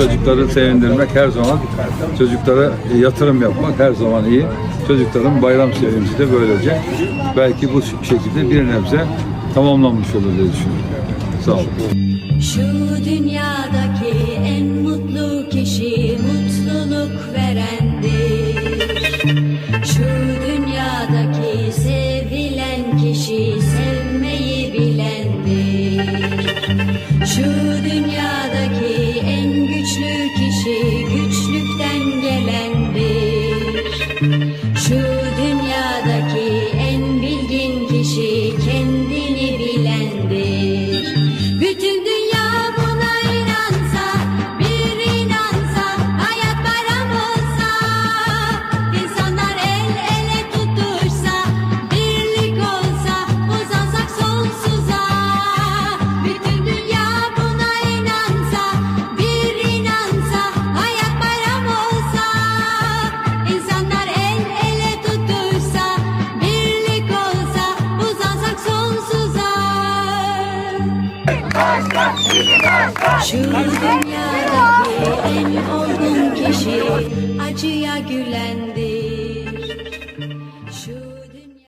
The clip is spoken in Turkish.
Çocukları sevindirmek her zaman, çocuklara yatırım yapmak her zaman iyi. Çocukların bayram sevinci de böylece belki bu şekilde bir nebze tamamlanmış olur diye düşünüyorum. Sağ olun. Şu dünyadaki en mutlu kişi mutluluk verendir. Şu dünyadaki sevilen kişi sevmeyi bilendir. Şu dünyadaki she Şu dünyadaki en olgun kişi acıya gülendi.